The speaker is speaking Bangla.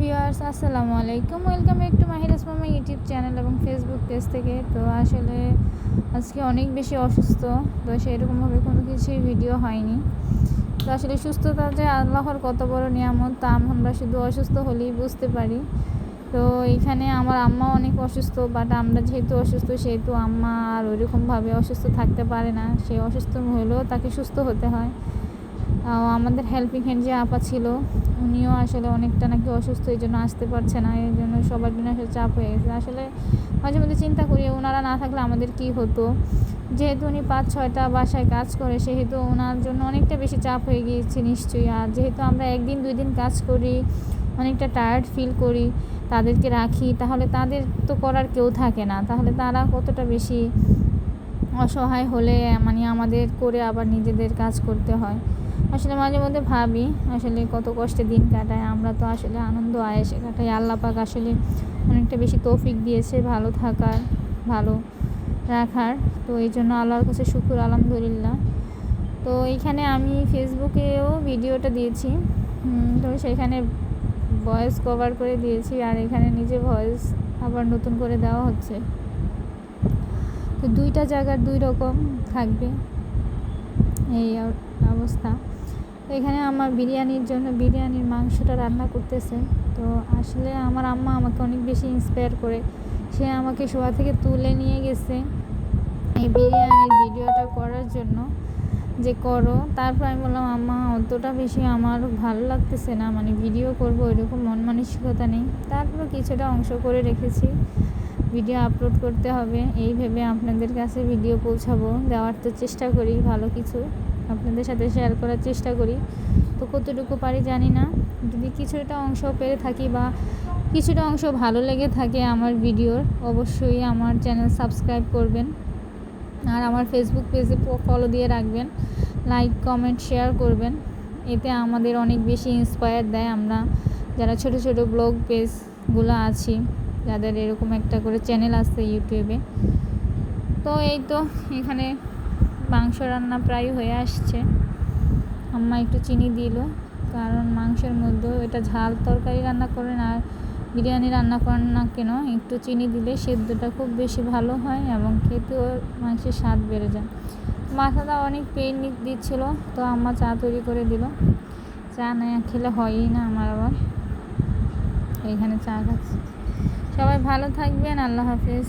ভিউয়ার্স, আসসালামু আলাইকুম। ওয়েলকাম ব্যাক টু মাহিরাস মামা ইউটিউব চ্যানেল এবং ফেসবুক পেজ থেকে। তো আসলে আজকে অনেক বেশি অসুস্থ, তো সেরকমভাবে কোনো কিছুই ভিডিও হয়নি। তো আসলে সুস্থতা যে আল্লাহর কত বড় নিয়ামত, তা আমরা শুধু অসুস্থ হলেই বুঝতে পারি। তো এখানে আমার আম্মা অনেক অসুস্থ বাট আমরা যেহেতু অসুস্থ, সেহেতু আম্মা আর ওইরকমভাবে অসুস্থ থাকতে পারে না। সে অসুস্থ হলেও তাকে সুস্থ হতে হয়। আমাদের হেল্পিং হ্যান্ড যে আপা ছিল, উনিও আসলে অনেকটা নাকি অসুস্থ, এই জন্য আসতে পারছে না, এই জন্য সবার আসলে চাপ হয়ে গেছে। আসলে মাঝে মধ্যে চিন্তা করি ওনারা না থাকলে আমাদের কি হতো? যেহেতু উনি পাঁচ, ছয়টা বাসায় কাজ করে, সেহেতু ওনার জন্য অনেকটা বেশি চাপ হয়ে গিয়েছে নিশ্চয়ই। আর যেহেতু আমরা একদিন, দুই দিন কাজ করি, অনেকটা টায়ার্ড ফিল করি, তাদেরকে রাখি, তাহলে তাদের তো করার কেউ থাকে না। তাহলে তারা কতটা বেশি অসহায় হলে মানে আমাদের করে আবার নিজেদের কাজ করতে হয়। আসলে মাঝে মধ্যে ভাবি, আসলে কত কষ্টে দিন কাটায়, আমরা তো আসলে আনন্দ আয়েসে কাটাই। আল্লাহ পাক আসলে অনেকটা বেশি তৌফিক দিয়েছে ভালো থাকার, ভালো রাখার। তো এই জন্য আল্লাহর কাছে শুকুর, আলহামদুলিল্লাহ। তো এইখানে আমি ফেসবুকেও ভিডিওটা দিয়েছি। তো সেখানে ভয়েস কভার করে দিয়েছি আর এখানে নিজে ভয়েস আবার নতুন করে দেওয়া হচ্ছে। তো দুইটা জায়গার দুই রকম থাকবে এই অবস্থা। তো এখানে আমার বিরিয়ানির জন্য বিরিয়ানির মাংসটা রান্না করতেছে। তো আসলে আমার আম্মা আমাকে অনেক বেশি ইন্সপায়ার করে। সে আমাকে শোয়া থেকে তুলে নিয়ে গেছে এই বিরিয়ানির ভিডিওটা করার জন্য যে করো। তারপর আমি বললাম, আম্মা, অতটা বেশি আমার ভালো লাগতেছে না। মানে ভিডিও করব ওইরকম মন মানসিকতা নেই। তারপর কিছুটা অংশ করে রেখেছি। ভিডিও আপলোড করতে হবে। এই ভেবে আপনাদের কাছে ভিডিও পৌঁছাবো। দেওয়ার তো চেষ্টা করি ভালো কিছু। আপনাদের সাথে শেয়ার করার চেষ্টা করি। তো কতটুকু পারি জানি না। যদি কিছুটা অংশ পেরে থাকি বা কিছুটা অংশ ভালো লেগে থাকে আমার ভিডিওর অবশ্যই আমার চ্যানেল সাবস্ক্রাইব করবেন। আর আমার ফেসবুক পেজে ফলো দিয়ে রাখবেন। লাইক কমেন্ট শেয়ার করবেন। এতে আমাদের অনেক বেশি ইন্সপায়ার দেয় আমরা, যারা ছোট ছোট ব্লগ পেজগুলো আছি, যাদের এরকম একটা করে চ্যানেল আছে ইউটিউবে তো এই তো, এখানে মাংস রান্না প্রায় হয়ে আসছে। আম্মা একটু চিনি দিল, কারণ মাংসের মধ্যে এটা ঝাল তরকারি রান্না করেন আর বিরিয়ানি রান্না করেন না কেন, একটু চিনি দিলে সেদ্ধটা খুব বেশি ভালো হয় এবং খেতেও মাংসের স্বাদ বেড়ে যায়। মাথাটা অনেক পেন দিচ্ছিল, তো আম্মা চা তৈরি করে দিল। চা না খেলে হয়ই না আমার আবার। এইখানে চা খাচ্ছি। সবাই ভালো থাকবেন, আল্লাহ হাফিজ।